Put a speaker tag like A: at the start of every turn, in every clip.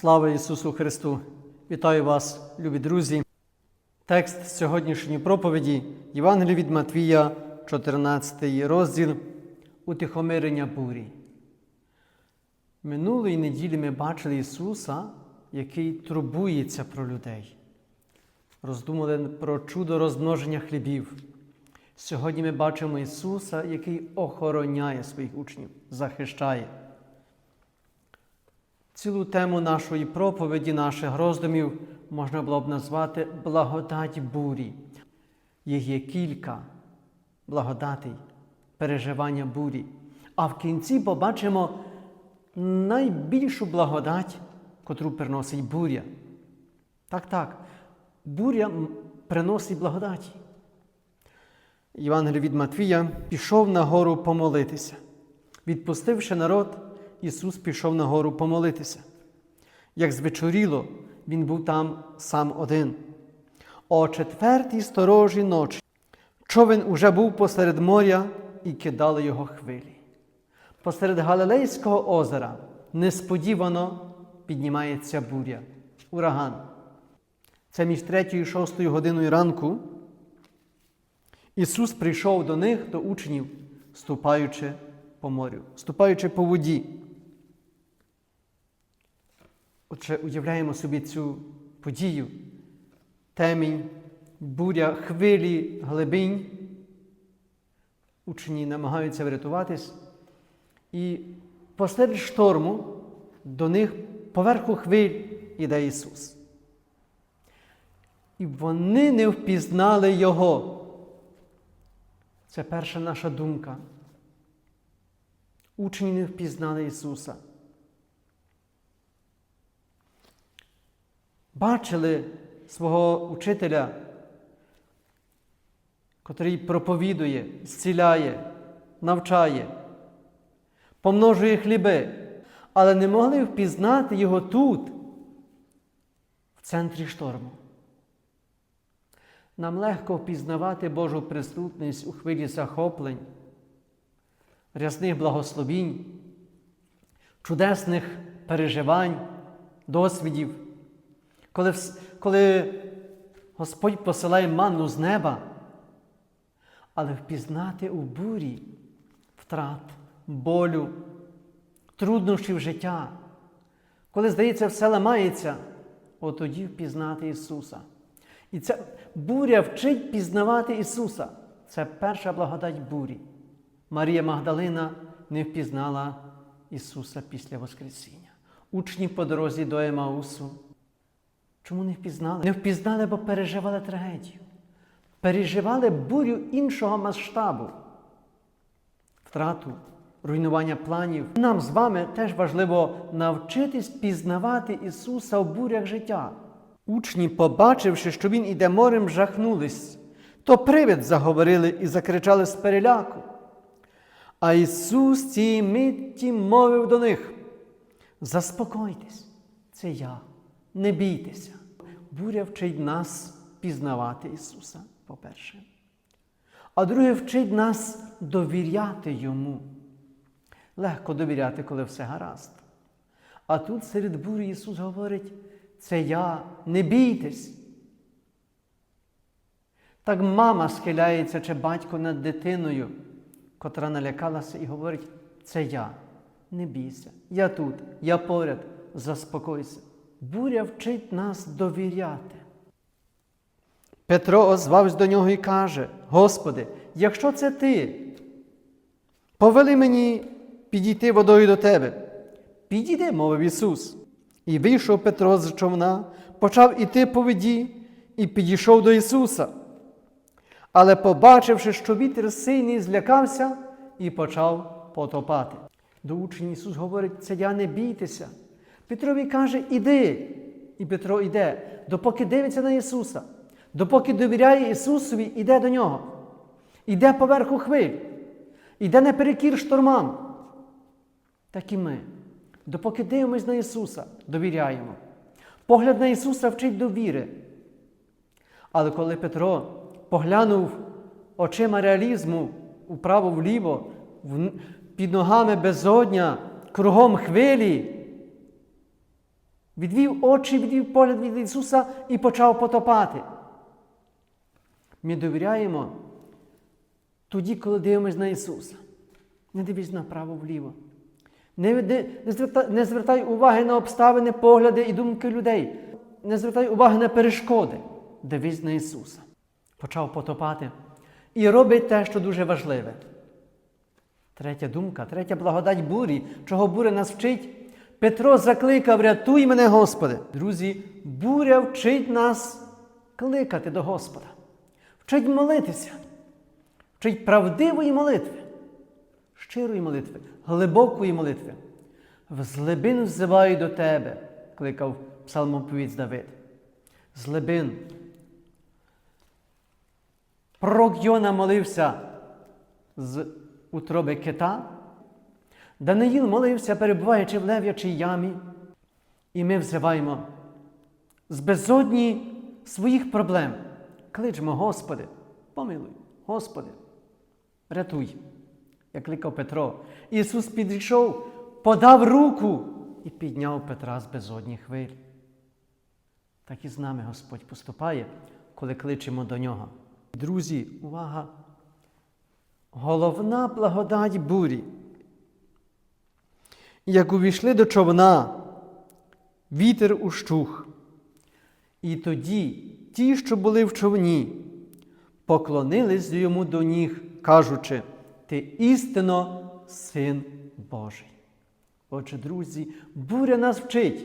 A: Слава Ісусу Христу! Вітаю вас, любі друзі! Текст сьогоднішньої проповіді Євангелія від Матвія, 14 розділ Утихомирення бурі. Минулої неділі ми бачили Ісуса, який турбується про людей. Роздумали про чудо розмноження хлібів. Сьогодні ми бачимо Ісуса, який охороняє своїх учнів, захищає. Цілу тему нашої проповіді, наших роздумів можна було б назвати благодать бурі. Їх є кілька благодатей, переживання бурі. А в кінці побачимо найбільшу благодать, котру приносить буря. Так, так, буря приносить благодаті. Євангелій від Матвія пішов на гору помолитися. Відпустивши народ, Ісус пішов на гору помолитися. Як звечоріло, Він був там сам один. О четвертій сторожі ночі човен уже був посеред моря і кидали його хвилі. Посеред Галилейського озера несподівано піднімається буря, ураган. Це між третьою і шостою годиною ранку. Ісус прийшов до них, до учнів, ступаючи по морю, ступаючи по воді. Отже, уявляємо собі цю подію. Темінь, буря, хвилі, глибинь. Учні намагаються врятуватись. І посеред шторму до них поверху хвиль іде Ісус. І вони не впізнали Його. Це перша наша думка. Учні не впізнали Ісуса. Бачили свого учителя, котрий проповідує, зціляє, навчає, помножує хліби, але не могли впізнати Його тут, в центрі шторму. Нам легко впізнавати Божу присутність у хвилі захоплень, рясних благословінь, чудесних переживань, досвідів, коли, коли Господь посилає манну з неба, але впізнати у бурі втрат, болю, труднощів життя, коли, здається, все ламається, от тоді впізнати Ісуса. І ця буря вчить пізнавати Ісуса. Це перша благодать бурі. Марія Магдалина не впізнала Ісуса після Воскресіння. Учні по дорозі до Емаусу. Чому не впізнали? Не впізнали, бо переживали трагедію. Переживали бурю іншого масштабу, втрату, руйнування планів. Нам з вами теж важливо навчитись пізнавати Ісуса в бурях життя. Учні, побачивши, що Він іде морем, жахнулись, то привид заговорили і закричали з переляку. А Ісус цієї митті мовив до них: Заспокойтесь, це я, не бійтеся. Буря вчить нас пізнавати Ісуса, по-перше. А друге, вчить нас довіряти Йому. Легко довіряти, коли все гаразд. А тут серед бурі Ісус говорить, це я, не бійтесь. Так мама схиляється чи батько над дитиною, котра налякалася і говорить, це я, не бійся, я тут, я поряд, заспокойся. Буря вчить нас довіряти. Петро озвався до нього і каже: Господи, якщо це ти, повели мені підійти водою до тебе. Підійди, мовив Ісус. І вийшов Петро з човна, почав іти по воді і підійшов до Ісуса. Але, побачивши, що вітер сильний, злякався і почав потопати. До учнів Ісус говорить, це я не бійтеся. Петрові каже, іди. І Петро йде, допоки дивиться на Ісуса, допоки довіряє Ісусові, іде до Нього. Іде поверху хвиль, іде наперекір штормам. Так і ми. Допоки дивимось на Ісуса, довіряємо. Погляд на Ісуса вчить довіри. Але коли Петро поглянув очима реалізму вправо-вліво, під ногами безодня, кругом хвилі, відвів очі, відвів погляд від Ісуса і почав потопати. Ми довіряємо тоді, коли дивимось на Ісуса. Не дивись направо вліво. Не, не, не, звертай, уваги на обставини, погляди і думки людей. Не звертай уваги на перешкоди. Дивись на Ісуса. Почав потопати. І робить те, що дуже важливе. Третя думка, третя благодать бурі, чого буря нас вчить. Петро закликав, рятуй мене, Господи. Друзі, буря вчить нас кликати до Господа, вчить молитися, вчить правдивої молитви, щирої молитви, глибокої молитви. В злебин взиваю до Тебе, кликав псалмоповіць Давид. Злебин. Пророк Йона молився з утроби кита. Даниїл молився, перебуваючи в лев'ячій ямі. І ми взиваємо з безодні своїх проблем. Кличмо, Господи, помилуй, Господи, рятуй, як кликав Петро. Ісус підійшов, подав руку і підняв Петра з безодні хвиль. Так і з нами Господь поступає, коли кличемо до Нього. Друзі, увага! Головна благодать бурі. Як увійшли до човна, вітер ущух. І тоді ті, що були в човні, поклонились йому до ніг, кажучи, ти істинно син Божий. Отже, друзі, буря нас вчить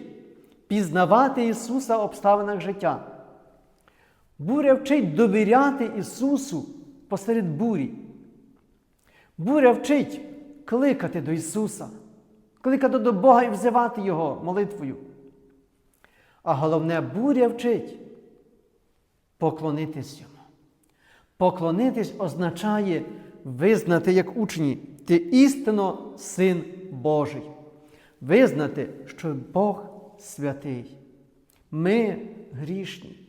A: пізнавати Ісуса в обставинах життя. Буря вчить довіряти Ісусу посеред бурі. Буря вчить кликати до Ісуса, кликати до Бога і взивати Його молитвою. А головне, буря вчить поклонитись Йому. Поклонитись означає визнати як учні, ти істинно син Божий. Визнати, що Бог святий. Ми грішні.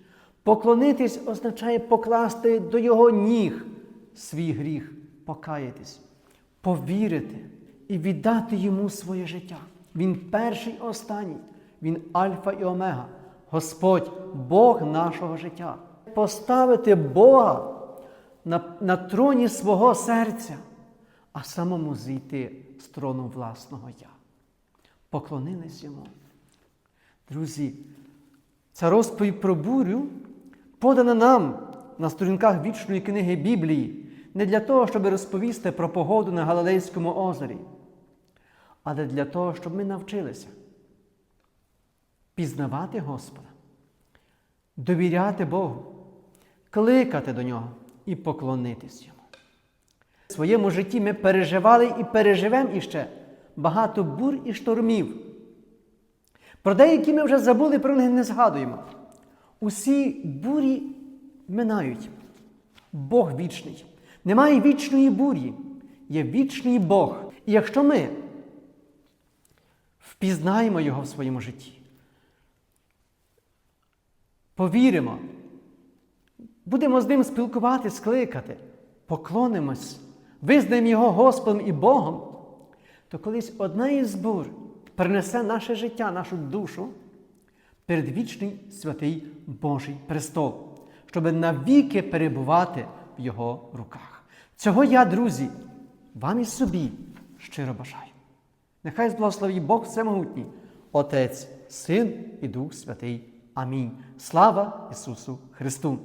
A: Поклонитись означає покласти до Його ніг свій гріх, покаятись, повірити і віддати Йому своє життя. Він перший і останній, Він Альфа і Омега, Господь, Бог нашого життя. Поставити Бога на, на троні свого серця, а самому зійти з трону власного я. Поклонились йому. Друзі, ця розповідь про бурю подана нам на сторінках вічної книги Біблії не для того, щоб розповісти про погоду на Галилейському озері, але для того, щоб ми навчилися пізнавати Господа, довіряти Богу, кликати до Нього і поклонитись Йому. В своєму житті ми переживали і переживемо іще багато бур і штормів. Про деякі ми вже забули, про них не згадуємо. Усі бурі минають. Бог вічний. Немає вічної бурі, є вічний Бог. І якщо ми впізнаємо Його в своєму житті, повіримо, будемо з ним спілкуватись, скликати, поклонимось, визнаємо Його Господом і Богом, то колись одна із бур принесе наше життя, нашу душу перед вічний святий Божий престол, щоб навіки перебувати в Його руках. Цього я, друзі, вам і собі щиро бажаю. Нехай зблагословить Бог Всемогутній, Отець, Син і Дух Святий. Амінь. Слава Ісусу Христу!